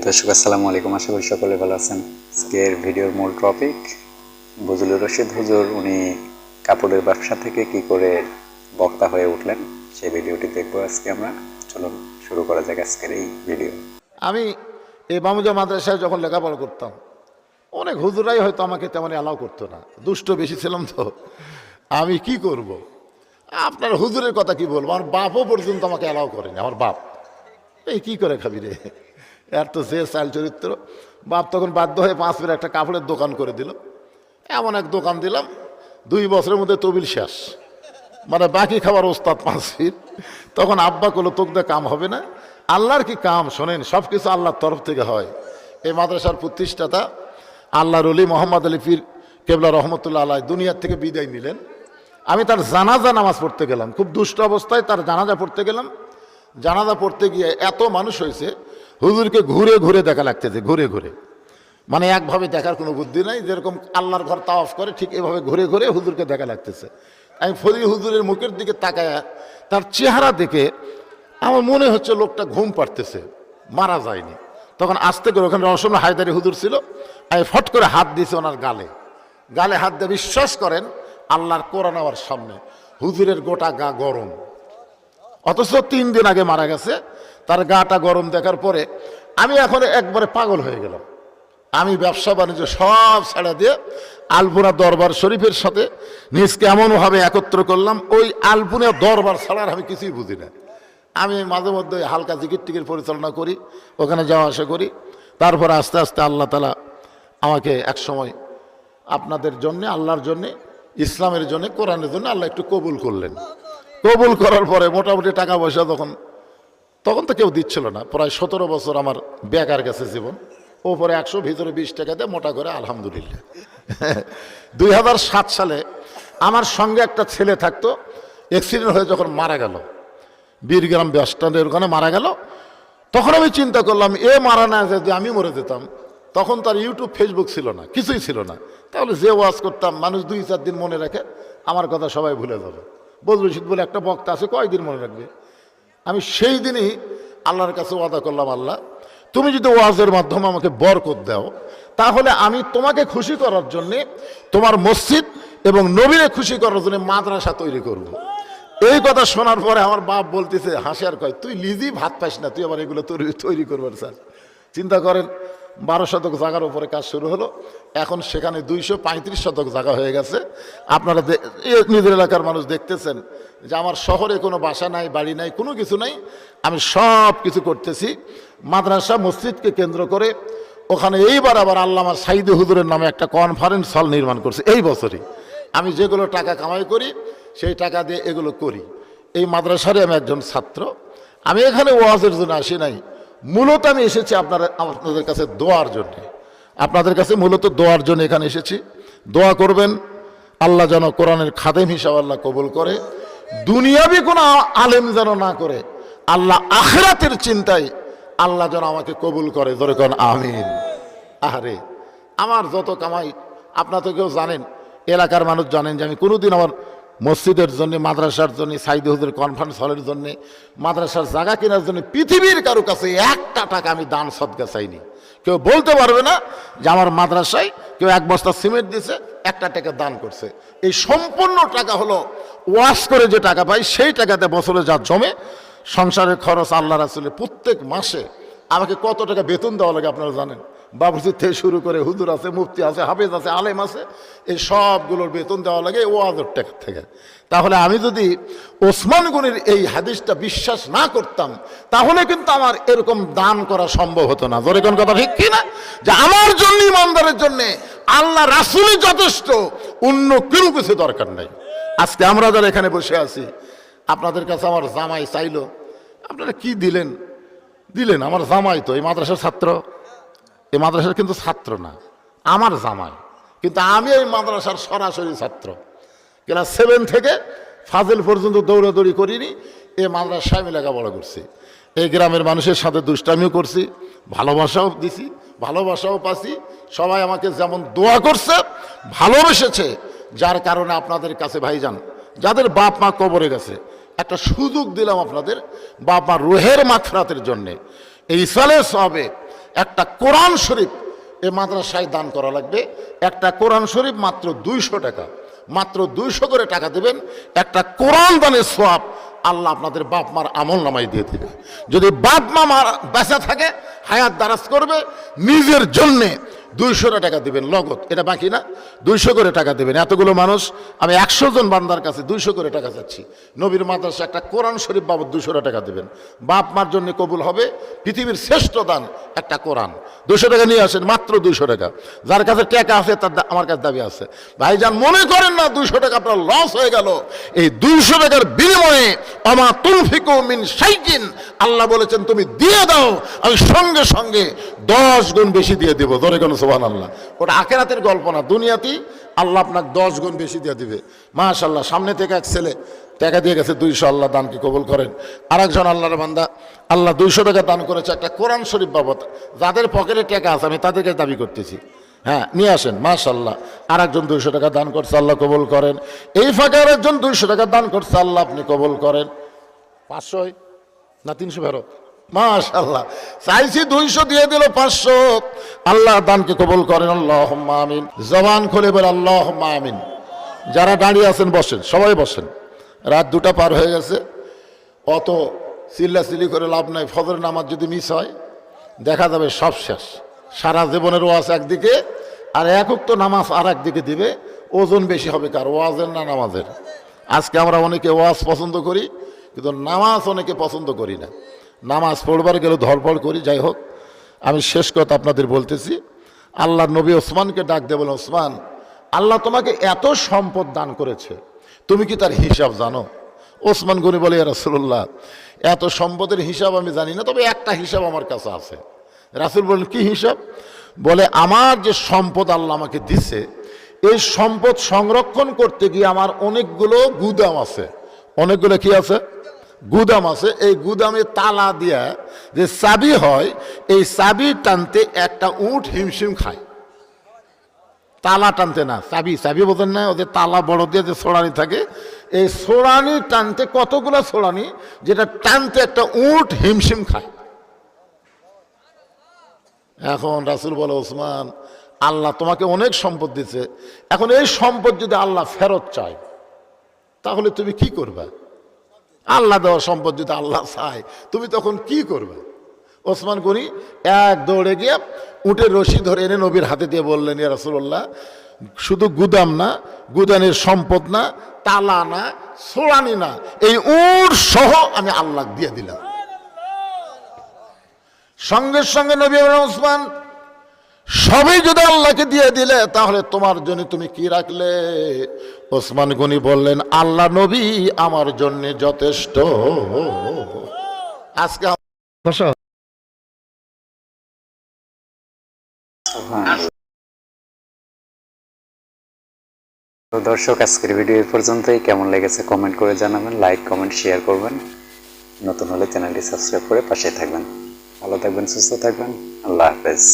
দর্শক, আসসালামু আলাইকুম। আশা করি সকলে ভালো আছেন। আজকের ভিডিওর মূল টপিক বজলুর রশিদ হুজুর, উনি কাপড়ের ব্যবসা থেকে কি করে বক্তা হয়ে উঠলেন, সেই ভিডিওটি দেখব আজকে আমরা। চলুন, শুরু করা যাক আজকের এই ভিডিও। আমি এই বামুজা মাদ্রাসায় যখন লেখাপড়া করতাম, অনেক হুজুরাই হয়তো আমাকে তেমন অ্যালাউ করতো না। দুষ্ট বেশি ছিলাম তো। আমি কি করব। আপনার হুজুরের কথা কি বলব? আমার বাপও পর্যন্ত আমাকে অ্যালাউ করেনি, আমার বাপ। এই কি করে খাবি রে? এর তো যে চাল চরিত্র। বাপ তখন বাধ্য হয়ে পাঁচ ফিরে একটা কাপড়ের দোকান করে দিল। এমন এক দোকান দিলাম, দুই বছরের মধ্যে তবিল শেষ। মানে বাকি খাবার ওস্তাদ পাঁচ ফিট তখন আব্বা করল তোকদা কাম হবে না। আল্লাহর কি কাম শোনেন সব কিছু আল্লাহর তরফ থেকে হয়। এই মাদ্রাসার প্রতিষ্ঠাতা আল্লাহর অলি মোহাম্মদ আলী পীর কেবলা রহমতুল্লাহ আল্লাহ দুনিয়ার থেকে বিদায় নিলেন। আমি তার জানাজা নামাজ পড়তে গেলাম। খুব দুষ্ট অবস্থায় তার জানাজা পড়তে গেলাম। জানাজা পড়তে গিয়ে এত মানুষ হয়েছে হুজুরকে ঘুরে ঘুরে দেখা লাগতেছে, ঘুরে ঘুরে। মানে একভাবে দেখার কোনো বুদ্ধি নাই, যেরকম আল্লাহর ঘর তাওয়াফ করে ঠিক এভাবে ঘুরে ঘুরে হুজুরকে দেখা লাগতেছে। আমি ফরি হুজুরের মুখের দিকে তাকায় তার চেহারা দেখে আমার মনে হচ্ছে লোকটা ঘুম পাড়তেছে, মারা যায়নি। তখন আস্তে করে ওখানে রসম হায়দারি হুজুর ছিল, আমি ফট করে হাত দিয়েছি ওনার গালে। গালে হাত দিয়ে বিশ্বাস করেন, আল্লাহর কোরআন আমার সামনে। হুজুরের গোটা গা গরম। অথচ তিন দিন আগে মারা গেছে, তার গাটা গরম দেখার পরে আমি এখন একবারে পাগল হয়ে গেলাম। আমি ব্যবসা বাণিজ্য সব ছেড়ে দিয়ে আলপুরা দরবার শরীফের সাথে নিজকে এমনভাবে একত্র করলাম, ওই আলপুরা দরবার ছাড়ার আমি কিছুই বুঝি না। আমি মাঝে মধ্যে হালকা জিকির টিকির পরিচালনা করি, ওখানে যাওয়া আসা করি, তারপর আস্তে আস্তে আল্লাহ তালা আমাকে এক সময় আপনাদের জন্যে, আল্লাহর জন্যে, ইসলামের জন্যে, কোরআনের জন্য আল্লাহ একটু কবুল করলেন। কবুল করার পরে মোটামুটি টাকা পয়সা তখন তখন তো কেউ দিচ্ছিল না। প্রায় সতেরো বছর আমার বেকার গেছে জীবন। ওপরে একশো, ভিতরে বিশ টাকা দিয়ে মোটা করে আলহামদুলিল্লাহ। দুই সাত সালে আমার সঙ্গে একটা ছেলে থাকতো অ্যাক্সিডেন্ট হয়ে যখন মারা গেল, বীরগ্রাম বাস স্ট্যান্ডের ওখানে মারা গেল, তখন আমি চিন্তা করলাম, এ মারা না যদি আমি মরে যেতাম। তখন তার ইউটিউব ফেসবুক ছিল না, কিছুই ছিল না। তাহলে যে ওয়াজ করতাম, মানুষ দুই চার দিন মনে রাখে, আমার কথা সবাই ভুলে যাবে। বদরুল রশিদ বলে একটা বক্তা আছে, কয়দিন মনে রাখবে আমি সেই দিনই আল্লাহর কাছে ওয়াদা করলাম, আল্লাহ, তুমি যদি ওয়াজের মাধ্যমে আমাকে বরকত দাও, তাহলে আমি তোমাকে খুশি করার জন্যে তোমার মসজিদ এবং নবীরে খুশি করার জন্য মাদ্রাসা তৈরি করব। এই কথা শোনার পরে আমার বাপ বলতেছে, হাসি আর কয়, তুই লিজি ভাত পাস না, তুই আবার এগুলো তৈরি তৈরি করবার স্যার চিন্তা করেন বারো শতক জায়গার উপরে কাজ শুরু হলো। এখন সেখানে দুইশো পঁয়ত্রিশ শতক জায়গা হয়ে গেছে। আপনারা নিজের এলাকার মানুষ দেখতেছেন যে আমার শহরে কোনো বাসা নাই, বাড়ি নাই, কোনো কিছু নাই। আমি সব কিছু করতেছি। মাদ্রাসা মসজিদকে কেন্দ্র করে ওখানে এইবার আবার আল্লামা সাইদে হুজুরের নামে একটা কনফারেন্স হল নির্মাণ করছে এই বছরই। আমি যেগুলো টাকা কামাই করি, সেই টাকা দিয়ে এগুলো করি। এই মাদ্রাসারই আমি একজন ছাত্র। আমি এখানে ওয়াজের জন্য আসি নাই। মূলত আমি এসেছি আপনারা, আপনাদের কাছে দোয়ার জন্য। আপনাদের কাছে মূলত দোয়ার জন্য এখানে এসেছি। দোয়া করবেন, আল্লাহ যেন কোরআনের খাদেম হিসাব আল্লাহ কবুল করে। দুনিয়াবি কোনো আলেম যেন না করে, আল্লাহ আখেরাতের চিন্তায় আল্লাহ যেন আমাকে কবুল করে। ধরে কোন, আমিন। আহারে, আমার যত কামাই, আপনার তো কেউ জানেন, এলাকার মানুষ জানেন যে আমি কোনোদিন আমার মসজিদের জন্য, মাদ্রাসার জন্য, সাইদ হুজুর কনফারেন্স হলের জন্য, মাদ্রাসার জায়গা কেনার জন্য পৃথিবীর কারও কাছে একটা টাকা আমি দান সদকা চাইনি। কেউ বলতে পারবে না যে আমার মাদ্রাসায় কেউ এক বস্তা সিমেন্ট দিছে, একটা টাকা দান করছে। এই সম্পূর্ণ টাকা হলো ওয়াশ করে যে টাকা পাই, সেই টাকাতে বছরে যা জমে, সংসারের খরচ আল্লাহ রাসুলের প্রত্যেক মাসে আমাকে কত টাকা বেতন দেওয়া লাগে আপনারা জানেন? বাবুসির থেকে শুরু করে হুজুর আছে, মুফতি আছে, হাফেজ আছে, আলেম আছে, এই সবগুলোর বেতন দেওয়া লাগে ও আদর টাকা থেকে। তাহলে আমি যদি ওসমান গনির এই হাদিসটা বিশ্বাস না করতাম, তাহলে কিন্তু আমার এরকম দান করা সম্ভব হতো না। জোরে কোন কথা ঠিক কি না? যে আমার জন্য, ইমানদারের জন্যে আল্লাহ রাসুলই যথেষ্ট, অন্য কোনো কিছু দরকার নাই। আজকে আমরা যারা এখানে বসে আছি, আপনাদের কাছে আমার জামাই চাইলো, আপনারা কি দিলেন? দিলেন, আমার জামাই তো, এই মাদ্রাসার ছাত্র। এই মাদ্রাসার কিন্তু ছাত্র না, আমার জামাই। কিন্তু আমি এই মাদ্রাসার সরাসরি ছাত্র। ক্লাস সেভেন থেকে ফাজিল পর্যন্ত দৌড়াদৌড়ি করিনি এই মাদ্রাসায় আমি লেখাপড়া করছি। এই গ্রামের মানুষের সাথে দুষ্টামিও করছি, ভালোবাসাও দিছি, ভালোবাসাও পাচ্ছি। সবাই আমাকে যেমন দোয়া করছে, ভালোবেসেছে। যার কারণে আপনাদের কাছে ভাইজান, যাদের বাপ মা কবরে গেছে, একটা সুযোগ দিলাম আপনাদের, বাপ মা রোহের মাখরাতের জন্যে। এই সালে সবে একটা কোরআন শরীফ এ মাদ্রাসায় দান করা লাগবে। একটা কোরআন শরীফ মাত্র দুইশো টাকা। মাত্র দুইশো করে টাকা দেবেন। একটা কোরআন দানের সোয়াব আল্লাহ আপনাদের বাপ মার আমল নামাই দিয়ে দেবে। যদি বাপ মা মার বেঁচে থাকে, হায়াত দারাজ করবে, নিজের জন্যে দুইশো টাকা দেবেন নগদ, এটা বাকি না? দুইশো করে টাকা দেবেন। এতগুলো মানুষ, আমি একশো জন বান্দার কাছে দুইশো করে টাকা চাচ্ছি। নবীর মাদ্রাসা একটা কোরআন শরীফ বাবদ দুশো টাকা দেবেন। বাপ মার জন্য কবুল হবে, পৃথিবীর শ্রেষ্ঠ দান একটা কোরআন। দুশো টাকা নিয়ে আসেন, মাত্র দুইশো টাকা। যার কাছে টাকা আছে, তার আমার কাছে দাবি আছে। ভাইজান, মনে করেন না দুইশো টাকা আপনার লস হয়ে গেল? এই দুইশো টাকার বিনিময়ে আমা তুলফিকু মিন শাইকিন আল্লাহ বলেছেন, তুমি দিয়ে দাও, আমি সঙ্গে সঙ্গে দশ গুণ বেশি দিয়ে দেবো ধরে কেন সোহান আল্লাহ ওটা আখেরাতের গল্প না দুনিয়াতেই আল্লাহ আপনাকে দশ গুণ বেশি দিয়ে দিবে। মাশাল্লাহ সামনে থেকে এক ছেলে টাকা দিয়ে গেছে দুইশো, আল্লাহ দানকে কবুল করেন। আরেকজন আল্লাহর বান্দা, আল্লাহ দুইশো টাকা দান করেছে একটা কোরআন শরীফ বাবদ। যাদের পকেটে টাকা আছে, আমি তাদেরকে দাবি করতেছি। হ্যাঁ নিয়ে আসেন মাশাল্লাহ আর একজন দুইশো টাকা দান করছে, আল্লাহ কবুল করেন। এই ফাঁকে আর একজন দুইশো টাকা দান করছে, আল্লাহ আপনি কবুল করেন। পাঁচশোই না তিনশো ফেরত? মাশাল্লাহ চাইছি দুইশো দিয়ে দিল পাঁচশো। আল্লাহ দানকে কবুল করেন আল্লাহ আমিন। জবান খুলে বলে আল্লাহ আমিন। যারা দাঁড়িয়ে আছেন, বসেন, সবাই বসেন। রাত দুটা পার হয়ে গেছে। অত চিল্লাচিল্লি করে লাভ নাই ফজর নামাজ যদি মিস হয়, দেখা যাবে সব শেষ। সারা জীবনের ওয়াজ একদিকে, আর একক তো নামাজ আর একদিকে দিবে, ওজন বেশি হবে কার, ওয়াজের না নামাজের? আজকে আমরা অনেকে ওয়াজ পছন্দ করি, কিন্তু নামাজ অনেকে পছন্দ করি না। নামাজ পড়বার গেলে ধরপড় করি, যাই হোক। আমি শেষ কথা আপনাদের বলতেছি আল্লাহ নবী ওসমানকে ডাক দেবেন ওসমান, আল্লাহ তোমাকে এত সম্পদ দান করেছে, তুমি কি তার হিসাব জানো? ওসমান গনি বলে রাসুল্লাহ এত সম্পদের হিসাব আমি জানি না, তবে একটা হিসাব আমার কাছে আছে। রাসুল বলেন, কি হিসাব? বলে, আমার যে সম্পদ আল্লাহ আমাকে দিছে, এই সম্পদ সংরক্ষণ করতে গিয়ে আমার অনেকগুলো গুদাম আছে। অনেকগুলো কি আছে? গুদাম আছে, এই গুদামে তালা দিয়া যে চাবি হয়, এই চাবি টানতে একটা উট হিমশিম খায়। তালা টানতে না, চাবি চাবি বোঝেন না, ওদের তালা বড় দিয়ে যে ছোড়ানি থাকে, এই ছোড়ানি টানতে কতগুলো ছোড়ানি, যেটা টানতে একটা উট হিমশিম খায়। এখন রাসুল বলে, ওসমান, আল্লাহ তোমাকে অনেক সম্পদ দিছে এখন এই সম্পদ যদি আল্লাহ ফেরত চায়, তাহলে তুমি কি করবে? আল্লাহ দেওয়া সম্পদ যদি আল্লাহ চায়, তুমি তখন কি করবে? ওসমান গনি এক দৌড়ে গিয়ে উটের রশি ধরে এনে নবীর হাতে দিয়ে বললেন, ইয়া রাসূলুল্লাহ, শুধু গুদাম না, গুদানের সম্পদ না, তালা না সোড়ানি না, এই উট সহ আমি আল্লাহ দিয়ে দিলাম। সঙ্গে সঙ্গে নবী ওসমান সবই যদি আল্লাহকে দিয়ে দিলে তাহলে তোমার জন্য তুমি কি রাখলে? ওসমান গনি বললেন আল্লাহ নবী আমার জন্য যথেষ্ট। আজকে তো দর্শক আজকের ভিডিও এই পর্যন্তই। কেমন লেগেছে কমেন্ট করে জানাবেন লাইক কমেন্ট শেয়ার করবেন। নতুন হলে চ্যানেলটি সাবস্ক্রাইব করে পাশে থাকবেন। ভালো থাকবেন সুস্থ থাকবেন। আল্লাহ হাফেজ।